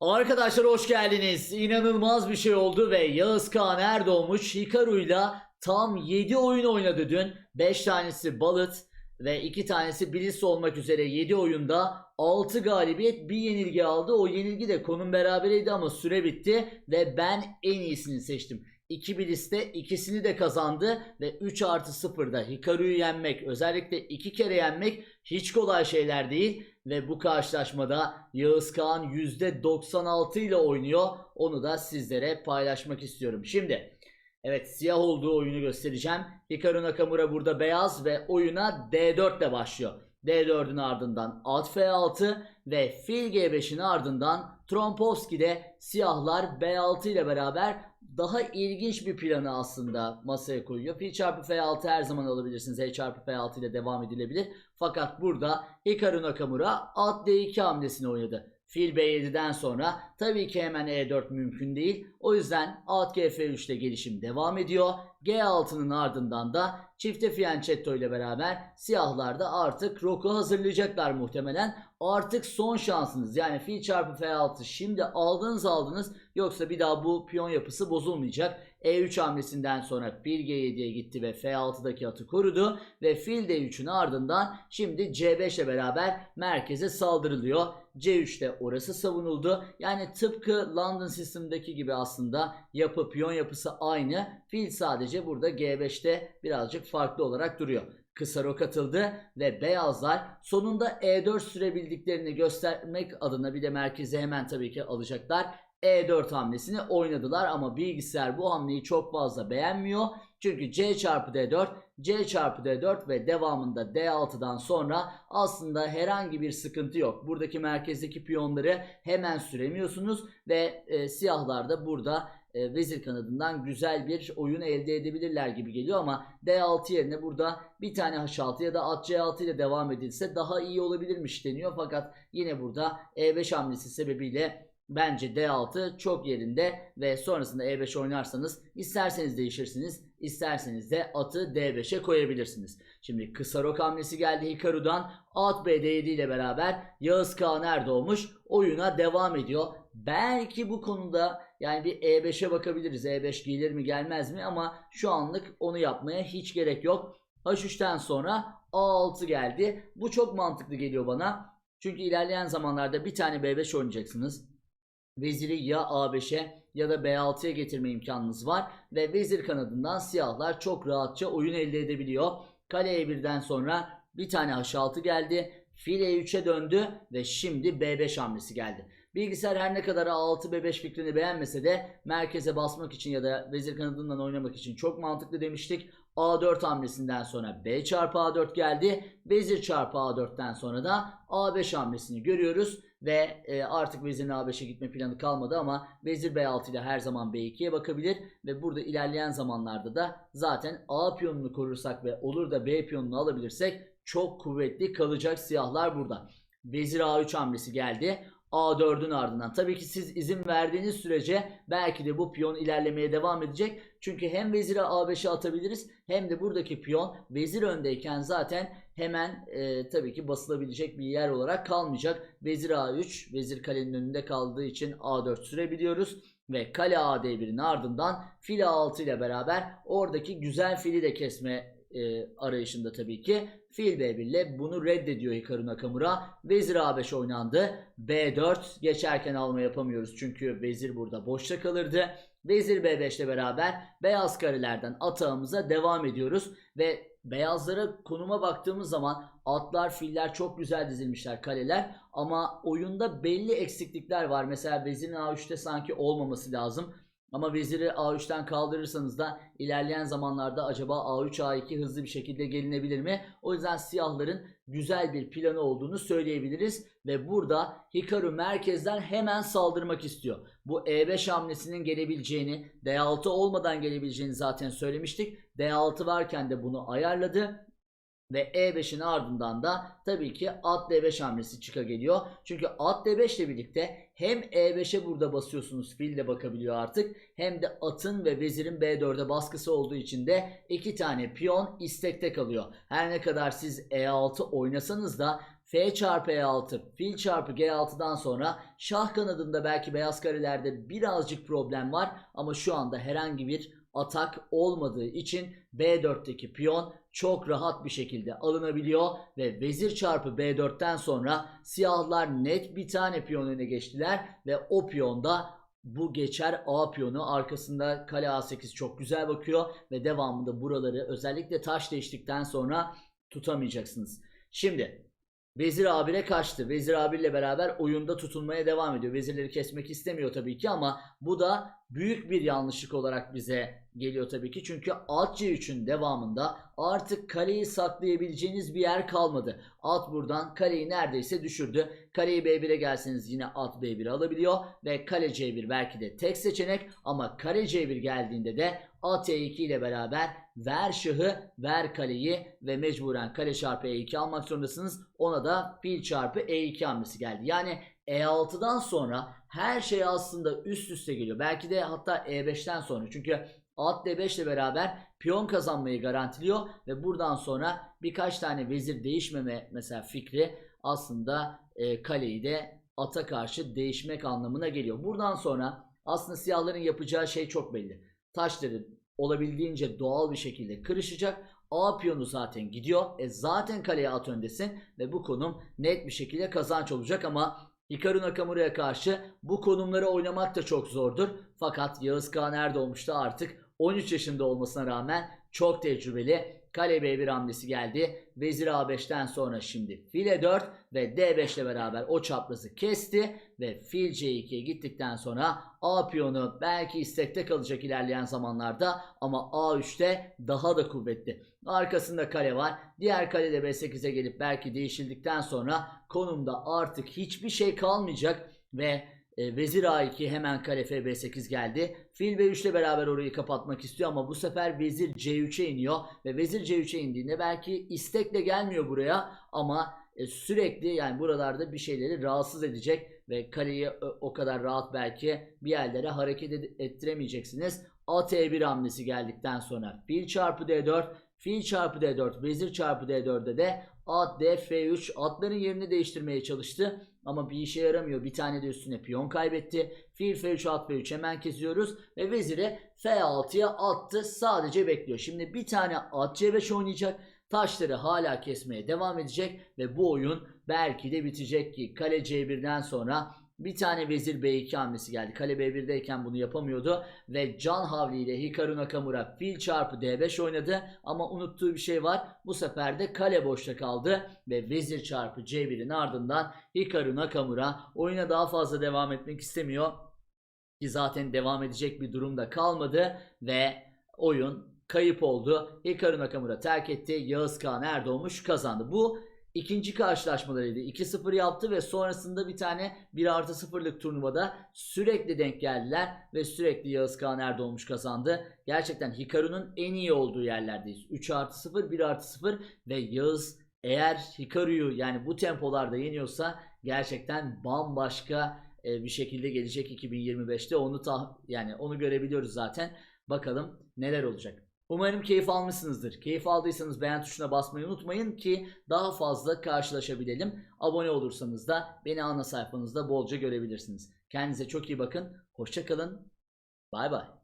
Arkadaşlar hoş geldiniz. İnanılmaz bir şey oldu ve Yağız Kağan Erdoğmuş Hikaru'yla tam 7 oyun oynadı dün. 5 tanesi Balıt ve 2 tanesi Bilis olmak üzere 7 oyunda 6 galibiyet bir yenilgi aldı. O yenilgi de konum berabereydi ama süre bitti ve ben en iyisini seçtim. 2 Bilis'te ikisini de kazandı ve 3 artı 0'da Hikaru'yu yenmek özellikle 2 kere yenmek hiç kolay şeyler değil. Ve bu karşılaşmada Yağız Kağan %96 ile oynuyor. Onu da sizlere paylaşmak istiyorum. Şimdi evet siyah olduğu oyunu göstereceğim. Hikaru Nakamura burada beyaz ve oyuna D4 ile başlıyor. D4'ün ardından at F6 ve fil G5'in ardından Trompovski'de siyahlar B6 ile beraber daha ilginç bir planı aslında masaya koyuyor. Fil çarpı F6 her zaman alabilirsiniz. E çarpı F6 ile devam edilebilir. Fakat burada Hikaru Nakamura at D2 hamlesini oynadı. Fil B7'den sonra tabii ki hemen E4 mümkün değil. O yüzden at G-F3 ile gelişim devam ediyor. G6'nın ardından da çifte fianchetto ile beraber siyahlar da artık roku hazırlayacaklar muhtemelen. Artık son şansınız yani fil çarpı F6 şimdi aldınız aldınız yoksa bir daha bu piyon yapısı bozulmayacak. E3 hamlesinden sonra fil G7'ye gitti ve F6'daki atı korudu ve fil D3'ün ardından şimdi C5 ile beraber merkeze saldırılıyor. C3'te orası savunuldu. Yani tıpkı London System'daki gibi aslında yapı piyon yapısı aynı. Fil sadece burada G5'te birazcık farklı olarak duruyor. Kısa rok atıldı ve beyazlar sonunda E4 sürebildiklerini göstermek adına bir de merkeze hemen tabii ki alacaklar. E4 hamlesini oynadılar ama bilgisayar bu hamleyi çok fazla beğenmiyor. Çünkü C çarpı D4, C çarpı D4 ve devamında D6'dan sonra aslında herhangi bir sıkıntı yok. Buradaki merkezdeki piyonları hemen süremiyorsunuz ve e, siyahlar da burada e, vezir kanadından güzel bir oyun elde edebilirler gibi geliyor ama D6 yerine burada bir tane H6 ya da at C6 ile devam edilse daha iyi olabilirmiş deniyor. Fakat yine burada E5 hamlesi sebebiyle Bence D6 çok yerinde ve sonrasında E5 oynarsanız isterseniz değişirsiniz, isterseniz de atı D5'e koyabilirsiniz. Şimdi kısa rok hamlesi geldi Hikaru'dan. At B D7 ile beraber Yağız Kağan Erdoğmuş oyuna devam ediyor. Belki bu konuda yani bir E5'e bakabiliriz. E5 gelir mi gelmez mi ama şu anlık onu yapmaya hiç gerek yok. H3'ten sonra A6 geldi. Bu çok mantıklı geliyor bana. Çünkü ilerleyen zamanlarda bir tane B5 oynayacaksınız. Veziri ya A5'e ya da B6'ya getirme imkanınız var. Ve vezir kanadından siyahlar çok rahatça oyun elde edebiliyor. Kale E1'den sonra bir tane H6 geldi. Fil E3'e döndü ve şimdi B5 hamlesi geldi. Bilgisayar her ne kadar A6 B5 fikrini beğenmese de merkeze basmak için ya da vezir kanadından oynamak için çok mantıklı demiştik. A4 hamlesinden sonra B çarpı A4 geldi. Vezir çarpı A4'ten sonra da A5 hamlesini görüyoruz. Ve e, artık vezirin A5'e gitme planı kalmadı ama vezir B6 ile her zaman B2'ye bakabilir. Ve burada ilerleyen zamanlarda da zaten A piyonunu korursak ve olur da B piyonunu alabilirsek çok kuvvetli kalacak siyahlar burada. Vezir A3 hamlesi geldi. A4'ün ardından. Tabii ki siz izin verdiğiniz sürece belki de bu piyon ilerlemeye devam edecek. Çünkü hem vezire A5'e atabiliriz hem de buradaki piyon vezir öndeyken zaten hemen e, tabii ki basılabilecek bir yer olarak kalmayacak. Vezir A3, vezir kalenin önünde kaldığı için A4 sürebiliyoruz. Ve kale AD1'in ardından fil A6 ile beraber oradaki güzel fili de kesme e, arayışında tabii ki. Fil B1 ile bunu reddediyor Hikaru Nakamura. Vezir A5 oynandı. B4 geçerken alma yapamıyoruz çünkü vezir burada boşta kalırdı. Vezir B5 ile beraber beyaz karelerden atağımıza devam ediyoruz. Ve beyazlara konuma baktığımız zaman atlar filler çok güzel dizilmişler kaleler. Ama oyunda belli eksiklikler var. Mesela vezirin A3'te sanki olmaması lazım. Ama veziri A3'ten kaldırırsanız da ilerleyen zamanlarda acaba A3 A2 hızlı bir şekilde gelinebilir mi? O yüzden siyahların güzel bir planı olduğunu söyleyebiliriz. Ve burada Hikaru merkezden hemen saldırmak istiyor. Bu E5 hamlesinin gelebileceğini, D6 olmadan gelebileceğini zaten söylemiştik. D6 varken de bunu ayarladı. Ve E5'in ardından da tabii ki at D5 hamlesi çıka geliyor. Çünkü at D5 ile birlikte hem E5'e burada basıyorsunuz fil de bakabiliyor artık. Hem de atın ve vezirin B4'e baskısı olduğu için de iki tane piyon istekte kalıyor. Her ne kadar siz E6 oynasanız da F çarpı E6, fil çarpı G6'dan sonra şah kanadında belki beyaz karelerde birazcık problem var ama şu anda herhangi bir atak olmadığı için B4'teki piyon çok rahat bir şekilde alınabiliyor ve vezir çarpı B4'ten sonra siyahlar net bir tane piyon öne geçtiler ve o piyonda bu geçer A piyonu arkasında kale A8 çok güzel bakıyor ve devamında buraları özellikle taş değiştikten sonra tutamayacaksınız. Şimdi Vezir A1'e kaçtı. Vezir A1 ile beraber oyunda tutulmaya devam ediyor. Vezirleri kesmek istemiyor tabii ki ama bu da büyük bir yanlışlık olarak bize geliyor tabii ki. Çünkü at C3'ün devamında artık kaleyi saklayabileceğiniz bir yer kalmadı. At buradan kaleyi neredeyse düşürdü. Kaleyi B1'e gelseniz yine at B1'e alabiliyor ve kale C1 belki de tek seçenek ama kare C1 geldiğinde de at E2 ile beraber ver şahı ver kaleyi ve mecburen kale çarpı E2 almak zorundasınız. Ona da fil çarpı E2 hamlesi geldi. Yani E6'dan sonra her şey aslında üst üste geliyor. Belki de hatta E5'ten sonra. Çünkü at D5 ile beraber piyon kazanmayı garantiliyor ve buradan sonra birkaç tane vezir değişmeme mesela fikri aslında e, kaleyi de ata karşı değişmek anlamına geliyor. Buradan sonra aslında siyahların yapacağı şey çok belli. Taşları olabildiğince doğal bir şekilde kırışacak. A piyonu zaten gidiyor. E zaten kaleye at öndesin ve bu konum net bir şekilde kazanç olacak ama Hikaru Nakamura'ya karşı bu konumları oynamak da çok zordur. Fakat Yağız Kağan Erdoğmuş da artık 13 yaşında olmasına rağmen çok tecrübeli. Kale B1 hamlesi geldi. Vezir A5'ten sonra şimdi file 4 ve D5 ile beraber o çaprazı kesti ve fil C2'ye gittikten sonra A piyonu belki istekte kalacak ilerleyen zamanlarda ama A3'te daha da kuvvetli. Arkasında kale var. Diğer kale de B8'e gelip belki değişildikten sonra konumda artık hiçbir şey kalmayacak ve e, Vezir A2 hemen kale FB8 geldi. Fil B3 ile beraber orayı kapatmak istiyor ama bu sefer Vezir C3'e iniyor. Ve Vezir C3'e indiğinde belki istekle gelmiyor buraya ama e, sürekli yani buralarda bir şeyleri rahatsız edecek ve kaleyi e, o kadar rahat belki bir yerlere hareket ettiremeyeceksiniz. At E1 hamlesi geldikten sonra fil çarpı D4, fil çarpı D4, vezir çarpı D4'de de at D F3 atların yerini değiştirmeye çalıştı ama bir işe yaramıyor. Bir tane de üstüne piyon kaybetti. Fil F3 at F3 hemen kesiyoruz ve veziri F6'ya attı. Sadece bekliyor. Şimdi bir tane at C5 oynayacak. Taşları hala kesmeye devam edecek ve bu oyun belki de bitecek ki kale C1'den sonra bir tane vezir B2 hamlesi geldi. Kale B1'deyken bunu yapamıyordu ve Can Havli ile Hikaru Nakamura fil çarpı D5 oynadı ama unuttuğu bir şey var. Bu sefer de kale boşta kaldı ve vezir çarpı C1'in ardından Hikaru Nakamura oyuna daha fazla devam etmek istemiyor. Ki zaten devam edecek bir durumda kalmadı ve oyun kayıp oldu. Hikaru Nakamura terk etti. Yağız Kağan Erdoğmuş kazandı. Bu ikinci karşılaşmalarıydı. 2-0 yaptı ve sonrasında bir tane 1 artı 0'lık turnuvada sürekli denk geldiler ve sürekli Yağız Kağan Erdoğmuş kazandı. Gerçekten Hikaru'nun en iyi olduğu yerlerdeyiz. 3 artı 0, 1 artı 0 ve Yağız eğer Hikaru'yu yani bu tempolarda yeniyorsa gerçekten bambaşka e, bir şekilde gelecek 2025'te onu yani onu görebiliyoruz zaten. Bakalım neler olacak. Umarım keyif almışsınızdır. Keyif aldıysanız beğen tuşuna basmayı unutmayın ki daha fazla karşılaşabilelim. Abone olursanız da beni ana sayfanızda bolca görebilirsiniz. Kendinize çok iyi bakın. Hoşçakalın. Bay bay.